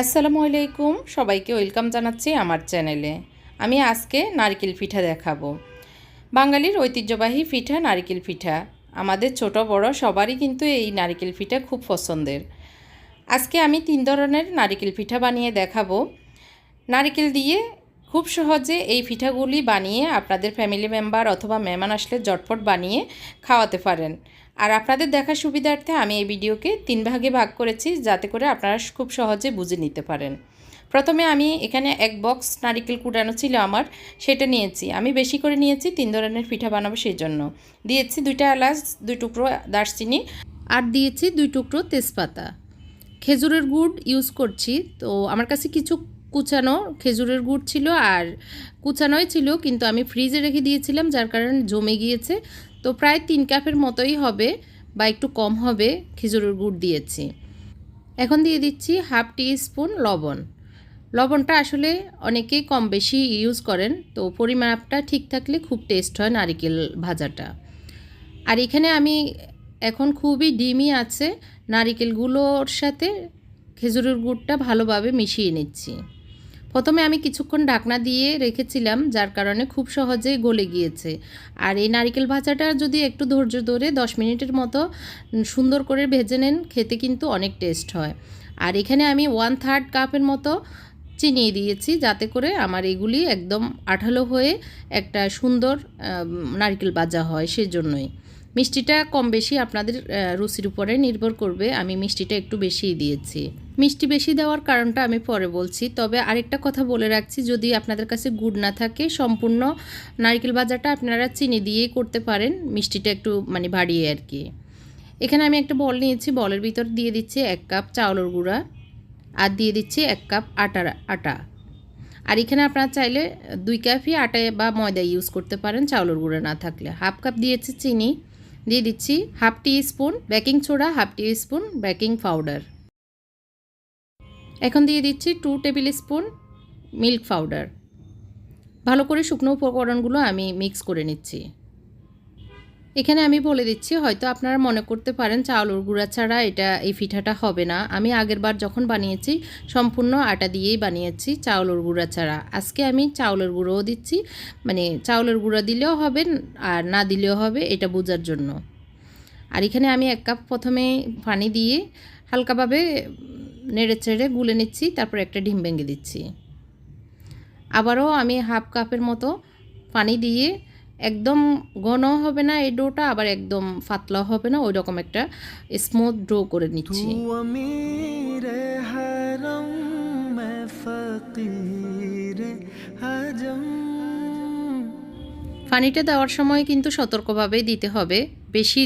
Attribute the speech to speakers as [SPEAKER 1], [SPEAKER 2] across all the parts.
[SPEAKER 1] আসসালামু আলাইকুম। সবাইকে ওয়েলকাম জানাচ্ছি আমার চ্যানেলে। আমি আজকে নারকেল পিঠা দেখাবো। বাঙালির ঐতিহ্যবাহী পিঠা নারকেল পিঠা। আমাদের ছোট বড় সবারই কিন্তু এই নারকেল পিঠা খুব পছন্দের। আজকে আমি তিন ধরনের নারকেল পিঠা বানিয়ে দেখাবো। নারকেল দিয়ে খুব সহজে এই পিঠাগুলি বানিয়ে আপনাদের ফ্যামিলি মেম্বার অথবা মেহমান আসলে জটপট বানিয়ে খাওয়াতে পারেন। আর আপনাদের দেখার সুবিধার্থে আমি এই ভিডিওকে তিন ভাগে ভাগ করেছি, যাতে করে আপনারা খুব সহজে বুঝে নিতে পারেন। প্রথমে আমি এখানে এক বক্স নারিকেল কুটানো ছিল আমার, সেটা নিয়েছি। আমি বেশি করে নিয়েছি, তিন ধরনের পিঠা বানাবো সেই জন্য দিয়েছি দুইটা এলাচ, দুই টুকরো দারচিনি, আর দিয়েছি দুই টুকরো তেজপাতা। খেজুরের গুড় ইউজ করছি, তো আমার কাছে কিছু কুচানো খেজুরের গুড় ছিল আর কুচানোই ছিল, কিন্তু আমি ফ্রিজে রেখে দিয়েছিলাম, যার কারণে জমে গিয়েছে। তো প্রায় তিন কাপের মতোই হবে বা একটু কম হবে খেজুরের গুড় দিয়েছি। এখন দিয়ে দিচ্ছি হাফ টি স্পুন লবণ। লবণটা আসলে অনেকেই কম বেশি ইউজ করেন, তো পরিমাপটা ঠিক থাকলে খুব টেস্ট হয় নারিকেল ভাজাটা। আর এখানে আমি এখন খুবই ডিমই আছে নারিকেলগুলোর সাথে খেজুরের গুড়টা ভালোভাবে মিশিয়ে নিচ্ছি। প্রথমে আমি কিছুক্ষণ ঢাকনা দিয়ে রেখেছিলাম, যার কারণে খুব সহজেই গলে গিয়েছে। আর এই নারিকেল ভাজাটা যদি একটু ধৈর্য ধরে দশ মিনিটের মতো সুন্দর করে ভেজে নেন, খেতে কিন্তু অনেক টেস্ট হয়। আর এখানে আমি ওয়ান থার্ড কাপের মতো চিনি দিয়েছি, যাতে করে আমার এগুলি একদম আঠালো হয়ে একটা সুন্দর নারকেল ভাজা হয়, সেজন্যই। মিষ্টিটা কম বেশি আপনাদের রুচির উপরে নির্ভর করবে, আমি মিষ্টিটা একটু বেশিই দিয়েছি। মিষ্টি বেশি দেওয়ার কারণটা আমি পরে বলছি, তবে আরেকটা কথা বলে রাখছি, যদি আপনাদের কাছে গুড় না থাকে, সম্পূর্ণ নারকেল ভাজাটা আপনারা চিনি দিয়েই করতে পারেন, মিষ্টিটা একটু মানে বাড়িয়ে আর কি। এখানে আমি একটা বল নিয়েছি, বলের ভিতর দিয়ে দিচ্ছি এক কাপ চাউলের গুঁড়া, আর দিয়ে দিচ্ছি এক কাপ আটার আটা। আর এখানে আপনারা চাইলে দুই কাপই আটা বা ময়দা ইউজ করতে পারেন, চাউলের গুঁড়া না থাকলে। হাফ কাপ দিয়েছি চিনি দিয়ে দিচ্ছি half teaspoon baking soda, half teaspoon baking powder. এখন দিয়ে দিচ্ছি two tablespoon milk powder. ভালো করে শুকনো উপকরণগুলো আমি মিক্স করে নিচ্ছি। এখানে আমি বলে দিচ্ছি, হয়তো আপনারা মনে করতে পারেন চাউলের গুঁড়া ছাড়া এটা এই পিঠাটা হবে না। আমি আগের বার যখন বানিয়েছি, সম্পূর্ণ আটা দিয়েই বানিয়েছি চাউলের গুঁড়া ছাড়া। আজকে আমি চাউলের গুঁড়োও দিচ্ছি মানে চাউলের গুঁড়া দিলেও হবে আর না দিলেও হবে এটা বোঝার জন্য। আর এখানে আমি এক কাপ প্রথমে পানি দিয়ে হালকাভাবে নেড়ে চেড়ে গুলে নিচ্ছি, তারপর একটা ডিম ভেঙে দিচ্ছি। আবারও আমি হাফ কাপের মতো পানি দিয়ে একদম ঘন হবে না এই ডোটা আবার একদম পাতলা হবে না ওই রকম একটা স্মুথ ডো করে নিচ্ছি। পানিটা দেওয়ার সময় কিন্তু সতর্কভাবেই দিতে হবে। বেশি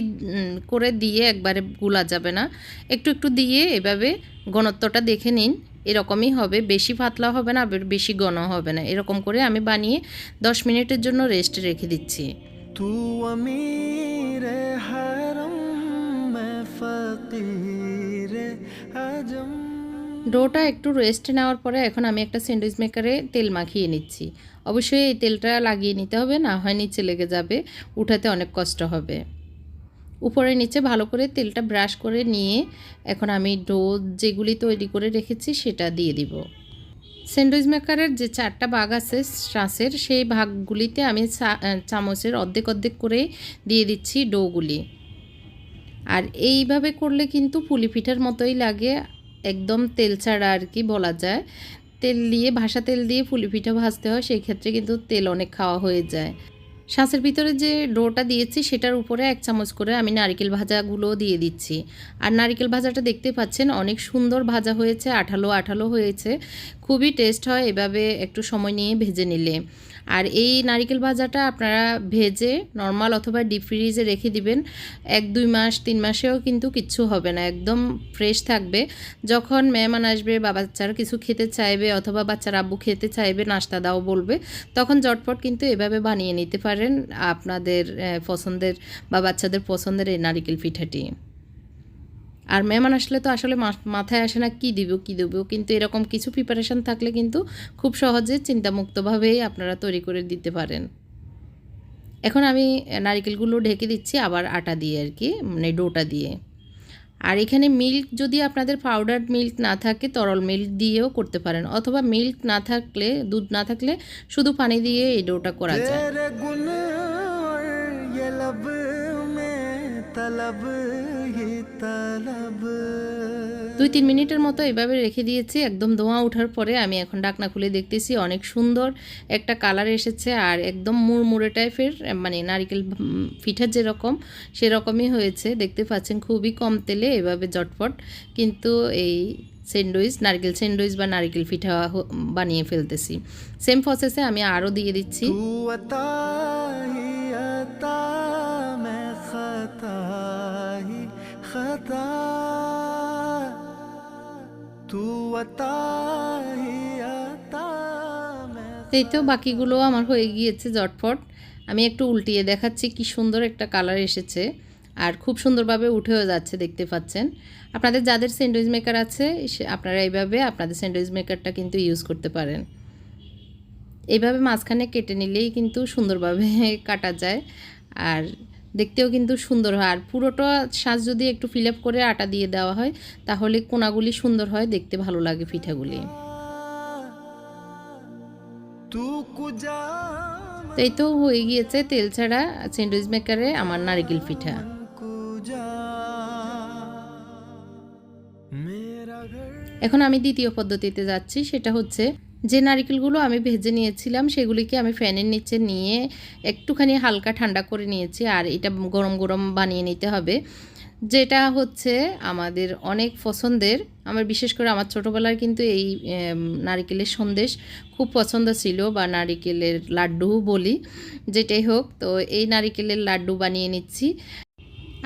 [SPEAKER 1] করে দিয়ে একবারে গুলা যাবে না। একটু একটু দিয়ে এভাবে ঘনত্বটা দেখে নিন। এরকমই হবে বেশি পাতলা হবে না বেশি ঘন হবে না। এরকম করে আমি বানিয়ে দশ মিনিটের জন্য রেস্ট রেখে দিচ্ছি। তু ডোটা একটু রেস্ট নেওয়ার পরে এখন আমি একটা স্যান্ডউইচ মেকারে তেল মাখিয়ে নিচ্ছি। অবশ্যই এই তেলটা লাগিয়ে নিতে হবে না হয় নিচে লেগে যাবে উঠাতে অনেক কষ্ট হবে। উপরে নিচে ভালো করে তেলটা ব্রাশ করে নিয়ে এখন আমি ডো যেগুলি তৈরি করে রেখেছি সেটা দিয়ে দিব। স্যান্ডউইচ মেকারের যে চারটা ভাগ আছে শ্বাসের সেই ভাগগুলিতে আমি চামচের অর্ধেক অর্ধেক করে দিয়ে দিচ্ছি ডোগুলি। আর এইভাবে করলে কিন্তু পুলি পিঠার মতোই লাগে, একদম তেল ছাড়া আর কি বলা যায়। তেল দিয়ে ভাসা তেল দিয়ে পুলি পিঠা ভাজতে হয় সেই ক্ষেত্রে কিন্তু তেল অনেক খাওয়া হয়ে যায়। শাঁসের ভিতরে যে ডোটা দিয়েছি, সেটার উপরে এক চামচ করে আমি নারিকেল ভাজাগুলো দিয়ে দিচ্ছি। আর নারিকেল ভাজাটা দেখতে পাচ্ছেন, অনেক সুন্দর ভাজা হয়েছে, আঠালো আঠালো হয়েছে। খুবই টেস্ট হয় এভাবে একটু সময় নিয়ে ভেজে নিলে। আর এই নারিকেল ভাজাটা আপনারা ভেজে নর্মাল অথবা ডিপ ফ্রিজে রেখে দিবেন। এক, দুই মাস, তিন মাসেও কিন্তু কিচ্ছু হবে না, একদম ফ্রেশ থাকবে। যখন মেহমান আসবে বা বাচ্চারা কিছু খেতে চাইবে অথবা বাচ্চার আব্বু খেতে চাইবে, নাস্তা দাও বলবে, তখন জটপট কিন্তু এভাবে বানিয়ে নিতে পারেন আপনাদের পছন্দের বা বাচ্চাদের পছন্দের এই নারিকেল পিঠাটি। আর মেহমান আসলে তো আসলে মাথায় আসে না কী দিব, কী দেবো, কিন্তু এরকম কিছু প্রিপারেশান থাকলে কিন্তু খুব সহজে চিন্তামুক্তভাবেই আপনারা তৈরি করে দিতে পারেন। এখন আমি নারিকেলগুলো ঢেকে দিচ্ছি, আবার আটা দিয়ে আর কি মানে ডোটা দিয়ে। আর এখানে মিল্ক যদি আপনাদের পাউডার মিল্ক না থাকে, তরল মিল্ক দিয়েও করতে পারেন, অথবা মিল্ক না থাকলে, দুধ না থাকলে শুধু পানি দিয়ে এই ডোটা করা যায়। দুই তিন মিনিটের মতো এভাবে রেখে দিয়েছি। একদম ধোঁয়া ওঠার পরে আমি এখন ডাকনা খুলে দেখতেছি অনেক সুন্দর একটা কালার এসেছে আর একদম মুড়মুড়ে টাইপের মানে নারিকেল পিঠা যেরকম সেরকমই হয়েছে। দেখতে পাচ্ছেন খুবই কম তেলে এভাবে জটপট কিন্তু এই স্যান্ডউইচ নারকেল স্যান্ডউইচ বা নারকেল পিঠা বানিয়ে ফেলতেছি। সেম প্রসেসে আমি আরও দিয়ে দিচ্ছি। এই তো বাকিগুলো আমার হয়ে গিয়েছে জটফট আমি একটু উল্টিয়ে দেখাচ্ছি কি সুন্দর একটা কালার এসেছে আর খুব সুন্দরভাবে উঠেও যাচ্ছে, দেখতে পাচ্ছেন। আপনাদের যাদের স্যান্ডউইচ মেকার আছে আপনারা এইভাবে আপনাদের স্যান্ডউইচ মেকারটা কিন্তু ইউজ করতে পারেন। এইভাবে মাঝখানে কেটে নিলেই কিন্তু সুন্দরভাবে কাটা যায়। আর দেখতেও কিন্তু সুন্দর হয়। আর পুরোটা সাজ যদি একটু ফিল আপ করে আটা দিয়ে দেওয়া হয়, তাহলে কোনাগুলি সুন্দর হয়, দেখতে ভালো লাগে পিঠাগুলি। তো এই তো হয়ে গিয়েছে তেল ছাড়া স্যান্ডউইচ মেকারে আমার নারিকেল পিঠা। এখন আমি দ্বিতীয় পদ্ধতিতে যাচ্ছি, সেটা হচ্ছে যে নারকেলগুলো আমি ভেজে নিয়েছিলাম, সেগুলিকে আমি ফ্যানের নিচে নিয়ে একটুখানি হালকা ঠান্ডা করে নিয়েছি, আর এটা গরম গরম বানিয়ে নিতে হবে। যেটা হচ্ছে আমাদের অনেক পছন্দের, আমার বিশেষ করে আমার ছোটোবেলার কিন্তু এই নারিকেলের সন্দেশ খুব পছন্দ ছিল, বা নারিকেলের লাড্ডু বলি, যেটাই হোক। তো এই নারিকেলের লাড্ডু বানিয়ে নিচ্ছি।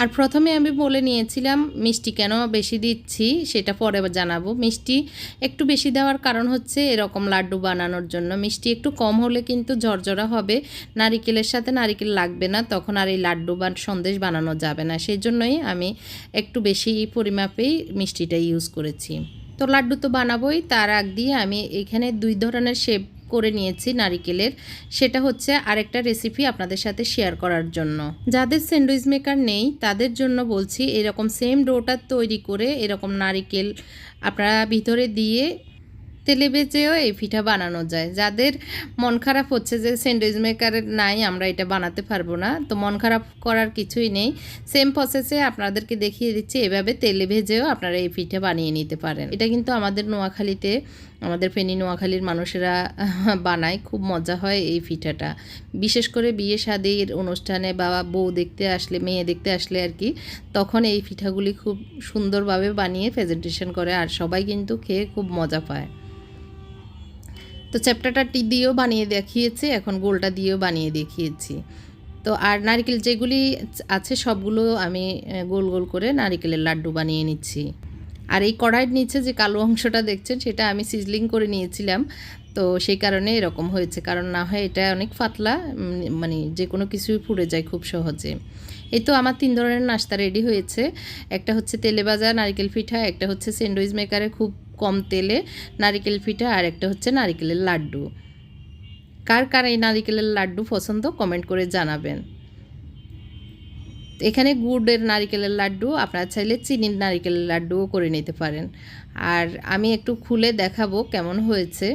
[SPEAKER 1] আর প্রথমে আমি বলে নিয়েছিলাম, মিষ্টি কেন বেশি দিচ্ছি? সেটা পরে জানাব। মিষ্টি একটু বেশি দেওয়ার কারণ হচ্ছে এরকম লাড্ডু বানানোর জন্য। মিষ্টি একটু কম হলে কিন্তু ঝরঝরা হবে। নারিকেলের সাথে নারিকেল লাগবে না, তখন আর এই লাড্ডু বা সন্দেশ বানানো যাবে না। সেই জন্যই আমি একটু বেশি পরিমাপেই মিষ্টিটা ইউজ করেছি। তো লাড্ডু তো বানাবোই, তার আগ দিয়ে আমি এখানে দুই ধরনের শেপ করে নিয়েছি নারিকেলের। সেটা হচ্ছে আরেকটা রেসিপি আপনাদের সাথে শেয়ার করার জন্য। যাদের স্যান্ডউইচ মেকার নেই, তাদের জন্য বলছি এরকম সেম ডোটা তৈরি করে এরকম নারিকেল আপনারা ভিতরে দিয়ে তেলে বেজেও এই পিঠা বানানো যায়। যাদের মন খারাপ হচ্ছে যে স্যান্ডউইচ মেকারের নাই, আমরা এটা বানাতে পারব না। তো মন খারাপ করার কিছুই নেই। সেম প্রসেসে আপনাদেরকে দেখিয়ে দিচ্ছি, এভাবে তেলে ভেজেও আপনারা এই পিঠা বানিয়ে নিতে পারেন। এটা কিন্তু আমাদের নোয়াখালীতে, আমাদের ফেনী নোয়াখালীর মানুষেরা বানায়, খুব মজা হয় এই পিঠাটা। বিশেষ করে বিয়ে শাদির অনুষ্ঠানে বা বউ দেখতে আসলে, মেয়ে দেখতে আসলে আর কি, তখন এই পিঠাগুলি খুব সুন্দরভাবে বানিয়ে প্রেজেন্টেশন করে, আর সবাই কিন্তু খেয়ে খুব মজা পায়। তো চ্যাপ্টারটা টি দিয়েও বানিয়ে দেখিয়েছি, এখন গোলটা দিয়েও বানিয়ে দেখিয়েছি। তো আর নারকেল যেগুলি আছে সবগুলো আমি গোল গোল করে নারকেলের লাড্ডু বানিয়ে নিচ্ছি। আর এই কড়াইয়ের নিচে যে কালো অংশটা দেখছেন, সেটা আমি সিজলিং করে নিয়েছিলাম। তো সেই কারণে এরকম হয়েছে, কারণ না হয় এটা অনেক ফাতলা মানে যে কোনো কিছুই পুড়ে যায় খুব সহজে। এই তো আমার তিন ধরনের নাস্তা রেডি হয়েছে। একটা হচ্ছে তেলে ভাজা নারকেল পিঠা, একটা হচ্ছে স্যান্ডউইচ মেকারে খুব কম তেলে নারকেল পিঠা আর একটা হচ্ছে নারকেলের লাড্ডু। কার কার এই নারকেলের লাড্ডু পছন্দ কমেন্ট করে জানাবেন। এখানে গুড়ের নারকেলের লাড্ডু, আপনারা চাইলে চিনির নারকেলের লাড্ডুও করে নিতে পারেন। আর আমি একটু খুলে দেখাবো কেমন হয়েছে।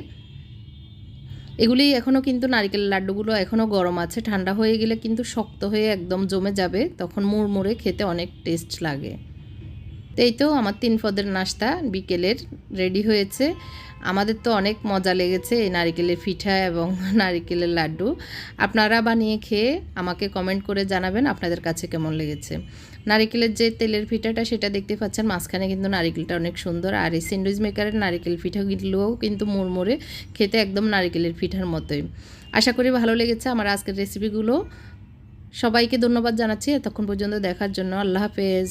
[SPEAKER 1] এগুলি এখনও কিন্তু নারকেলের লাড্ডুগুলো এখনও গরম আছে, ঠান্ডা হয়ে গেলে কিন্তু শক্ত হয়ে একদম জমে যাবে, তখন মুড়মুড়ে খেতে অনেক টেস্ট লাগে। এই তো আমার তিন পদের নাস্তা বিকেলের রেডি হয়েছে। আমাদের তো অনেক মজা লেগেছে এই নারিকেলের পিঠা এবং নারিকেলের লাড্ডু। আপনারা বানিয়ে খেয়ে আমাকে কমেন্ট করে জানাবেন আপনাদের কাছে কেমন লেগেছে। নারিকেলের যে তেলের পিঠাটা সেটা দেখতে পাচ্ছেন, মাঝখানে কিন্তু নারিকেলটা অনেক সুন্দর। আর এই স্যান্ডউইচ মেকারের নারিকেল পিঠাগুলোও কিন্তু মুড়মুড়ে খেতে একদম নারিকেলের পিঠার মতোই। আশা করি ভালো লেগেছে আমার আজকের রেসিপিগুলো সবাইকে ধন্যবাদ জানাচ্ছি। এতক্ষণ পর্যন্ত দেখার জন্য আল্লাহ হাফেজ।